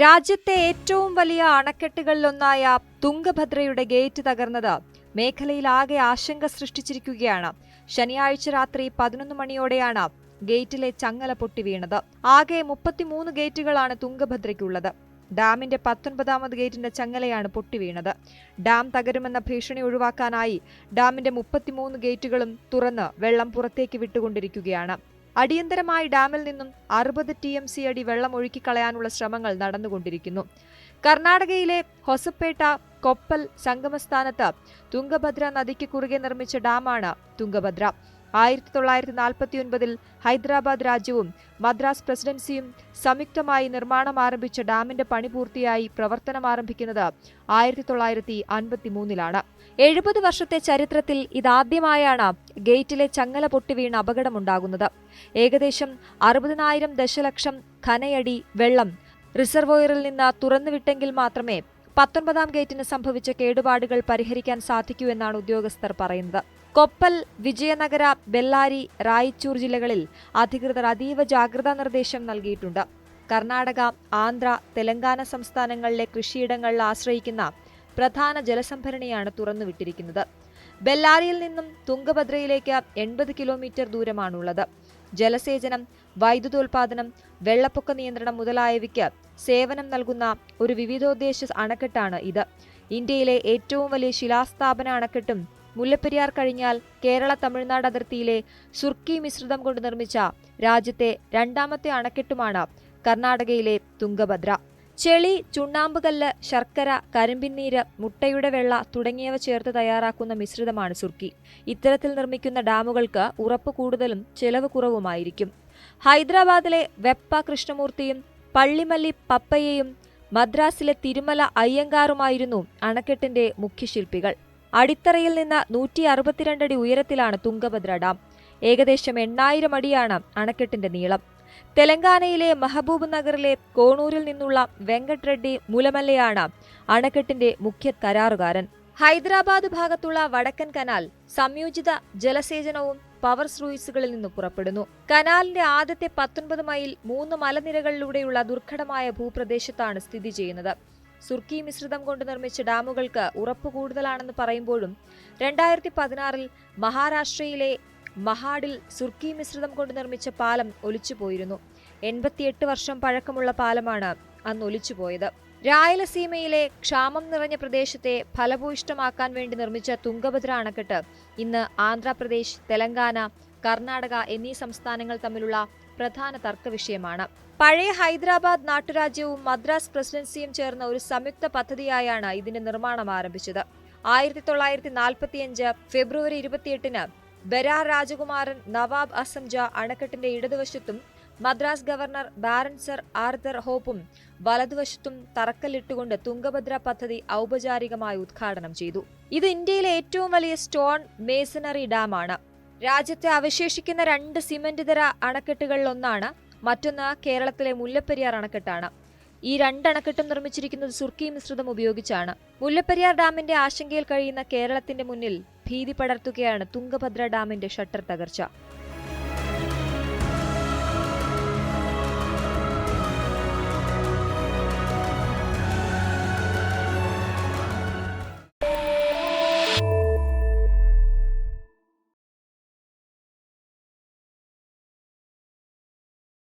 രാജ്യത്തെ ഏറ്റവും വലിയ അണക്കെട്ടുകളിലൊന്നായ തുംഗഭദ്രയുടെ ഗേറ്റ് തകർന്നത് മേഖലയിൽ ആകെ ആശങ്ക സൃഷ്ടിച്ചിരിക്കുകയാണ്. ശനിയാഴ്ച രാത്രി പതിനൊന്ന് മണിയോടെയാണ് ഗേറ്റിലെ ചങ്ങല പൊട്ടി വീണത്. ആകെ മുപ്പത്തിമൂന്ന് ഗേറ്റുകളാണ് തുംഗഭദ്രയ്ക്കുള്ളത്. ഡാമിന്റെ പത്തൊൻപതാമത് ഗേറ്റിന്റെ ചങ്ങലയാണ് പൊട്ടി വീണത്. ഡാം തകരുമെന്ന ഭീഷണി ഒഴിവാക്കാനായി ഡാമിന്റെ മുപ്പത്തിമൂന്ന് ഗേറ്റുകളും തുറന്ന് വെള്ളം പുറത്തേക്ക് വിട്ടുകൊണ്ടിരിക്കുകയാണ്. അടിയന്തരമായി ഡാമിൽ നിന്നും അറുപത് ടി എം സി അടി വെള്ളം ഒഴുക്കിക്കളയാനുള്ള ശ്രമങ്ങൾ നടന്നുകൊണ്ടിരിക്കുന്നു. കർണാടകയിലെ ഹൊസപ്പേട്ട കൊപ്പൽ സംഗമസ്ഥാനത്ത് തുംഗഭദ്ര നദിക്ക് കുറുകെ നിർമ്മിച്ച ഡാമാണ് തുംഗഭദ്ര. ആയിരത്തി തൊള്ളായിരത്തി നാൽപ്പത്തി ഒൻപതിൽ ഹൈദരാബാദ് രാജ്യവും മദ്രാസ് പ്രസിഡൻസിയും സംയുക്തമായി നിർമ്മാണം ആരംഭിച്ച ഡാമിന്റെ പണി പൂർത്തിയായി പ്രവർത്തനം ആരംഭിക്കുന്നത് ആയിരത്തി തൊള്ളായിരത്തി അൻപത്തി മൂന്നിലാണ് എഴുപത് വർഷത്തെ ചരിത്രത്തിൽ ഇതാദ്യമായാണ് ഗേറ്റിലെ ചങ്ങല പൊട്ടിവീണ അപകടമുണ്ടാകുന്നത്. ഏകദേശം അറുപതിനായിരം ദശലക്ഷം ഖനയടി വെള്ളം റിസർവോയറിൽ നിന്ന് തുറന്നുവിട്ടെങ്കിൽ മാത്രമേ പത്തൊൻപതാം ഗേറ്റിന് സംഭവിച്ച കേടുപാടുകൾ പരിഹരിക്കാൻ സാധിക്കൂ എന്നാണ് ഉദ്യോഗസ്ഥർ പറയുന്നത്. കൊപ്പൽ വിജയനഗര ബെല്ലാരി റായിച്ചൂർ ജില്ലകളിൽ അധികൃതർ അതീവ ജാഗ്രതാ നിർദ്ദേശം നൽകിയിട്ടുണ്ട്. കർണാടക ആന്ധ്ര തെലങ്കാന സംസ്ഥാനങ്ങളിലെ കൃഷിയിടങ്ങളിൽ ആശ്രയിക്കുന്ന പ്രധാന ജലസംഭരണിയാണ് തുറന്നുവിട്ടിരിക്കുന്നത്. ബെല്ലാരിയിൽ നിന്നും തുങ്കഭദ്രയിലേക്ക് എൺപത് കിലോമീറ്റർ ദൂരമാണുള്ളത്. ജലസേചനം വൈദ്യുതോൽപാദനം വെള്ളപ്പൊക്ക നിയന്ത്രണം മുതലായവയ്ക്ക് സേവനം നൽകുന്ന ഒരു വിവിധോദ്ദേശ അണക്കെട്ടാണ് ഇത്. ഇന്ത്യയിലെ ഏറ്റവും വലിയ ശിലാസ്ഥാപന അണക്കെട്ടും മുല്ലപ്പെരിയാർ കഴിഞ്ഞാൽ കേരള തമിഴ്നാട് അതിർത്തിയിലെ സുർക്കി മിശ്രിതം കൊണ്ട് നിർമ്മിച്ച രാജ്യത്തെ രണ്ടാമത്തെ അണക്കെട്ടുമാണ് കർണാടകയിലെ തുംഗഭദ്ര. ചെളി ചുണ്ണാമ്പുകല്ല് ശർക്കര കരിമ്പിന്നീര് മുട്ടയുടെ വെള്ള തുടങ്ങിയവ ചേർത്ത് തയ്യാറാക്കുന്ന മിശ്രിതമാണ് സുർക്കി. ഇത്തരത്തിൽ നിർമ്മിക്കുന്ന ഡാമുകൾക്ക് ഉറപ്പ് കൂടുതലും ചെലവ് കുറവുമായിരിക്കും. ഹൈദരാബാദിലെ വെപ്പ കൃഷ്ണമൂർത്തിയും പള്ളിമല്ലി പപ്പയ്യയും മദ്രാസിലെ തിരുമല അയ്യങ്കാറുമായിരുന്നു അണക്കെട്ടിന്റെ മുഖ്യശില്പികൾ. അടിത്തറയിൽ നിന്ന് നൂറ്റി അറുപത്തിരണ്ടടി ഉയരത്തിലാണ് തുംഗഭദ്ര ഡാം. ഏകദേശം എണ്ണായിരം അടിയാണ് അണക്കെട്ടിന്റെ നീളം. തെലങ്കാനയിലെ മഹബൂബ് നഗറിലെ കോണൂരിൽ നിന്നുള്ള വെങ്കട്ട് റെഡ്ഡി മുലമല്ലയാണ് അണക്കെട്ടിന്റെ മുഖ്യ കരാറുകാരൻ. ഹൈദരാബാദ് ഭാഗത്തുള്ള വടക്കൻ കനാൽ സംയോജിത ജലസേചനവും പവർ സ്രൂയിസുകളിൽ നിന്ന് പുറപ്പെടുന്നു. കനാലിന്റെ ആദ്യത്തെ പത്തൊൻപത് മൈൽ മൂന്ന് മലനിരകളിലൂടെയുള്ള ദുർഘടമായ ഭൂപ്രദേശത്താണ് സ്ഥിതി ചെയ്യുന്നത്. സുർക്കി മിശ്രിതം കൊണ്ട് നിർമ്മിച്ച ഡാമുകൾക്ക് ഉറപ്പ് കൂടുതലാണെന്ന് പറയുമ്പോഴും രണ്ടായിരത്തി പതിനാറിൽ മഹാരാഷ്ട്രയിലെ മഹാഡിൽ സുർക്കി മിശ്രിതം കൊണ്ട് നിർമ്മിച്ച പാലം ഒലിച്ചുപോയിരുന്നു. എൺപത്തിയെട്ട് വർഷം പഴക്കമുള്ള പാലമാണ് അന്ന് ഒലിച്ചുപോയത്. രായലസീമയിലെ ക്ഷാമം നിറഞ്ഞ പ്രദേശത്തെ ഫലഭൂയിഷ്ടമാക്കാൻ വേണ്ടി നിർമ്മിച്ച തുംഗഭദ്ര അണക്കെട്ട് ഇന്ന് ആന്ധ്രാപ്രദേശ് തെലങ്കാന കർണാടക എന്നീ സംസ്ഥാനങ്ങൾ തമ്മിലുള്ള പ്രധാന തർക്കവിഷയമാണ്. പഴയ ഹൈദരാബാദ് നാട്ടുരാജ്യവും മദ്രാസ് പ്രസിഡൻസിയും ചേർന്ന ഒരു സംയുക്ത പദ്ധതിയായാണ് ഇതിന്റെ നിർമ്മാണം ആരംഭിച്ചത്. ആയിരത്തി തൊള്ളായിരത്തി നാൽപ്പത്തിയഞ്ച് ഫെബ്രുവരി ഇരുപത്തിയെട്ടിന് ബരാർ രാജകുമാരൻ നവാബ് അസംജ അണക്കെട്ടിന്റെ ഇടതുവശത്തും Madras governor baron sir Arthur ഹോപ്പും വലതുവശത്തും തറക്കല്ലിട്ടുകൊണ്ട് തുംഗഭദ്ര പദ്ധതി ഔപചാരികമായി ഉദ്ഘാടനം ചെയ്തു. ഇത് ഇന്ത്യയിലെ ഏറ്റവും വലിയ സ്റ്റോൺ മേസണറി ഡാമാണ്. രാജ്യത്തെ അവശേഷിക്കുന്ന രണ്ട് സിമന്റ് ഇതര അണക്കെട്ടുകളിലൊന്നാണ് മറ്റൊന്ന് കേരളത്തിലെ മുല്ലപ്പെരിയാർ അണക്കെട്ടാണ്. ഈ രണ്ട് അണക്കെട്ടും നിർമ്മിച്ചിരിക്കുന്നത് സുർക്കി മിശ്രിതം ഉപയോഗിച്ചാണ്. മുല്ലപ്പെരിയാർ ഡാമിന്റെ ആശങ്കയിൽ കഴിയുന്ന കേരളത്തിന്റെ മുന്നിൽ ഭീതി പടർത്തുകയാണ് തുങ്കഭദ്ര ഡാമിന്റെ ഷട്ടർ തകർച്ച.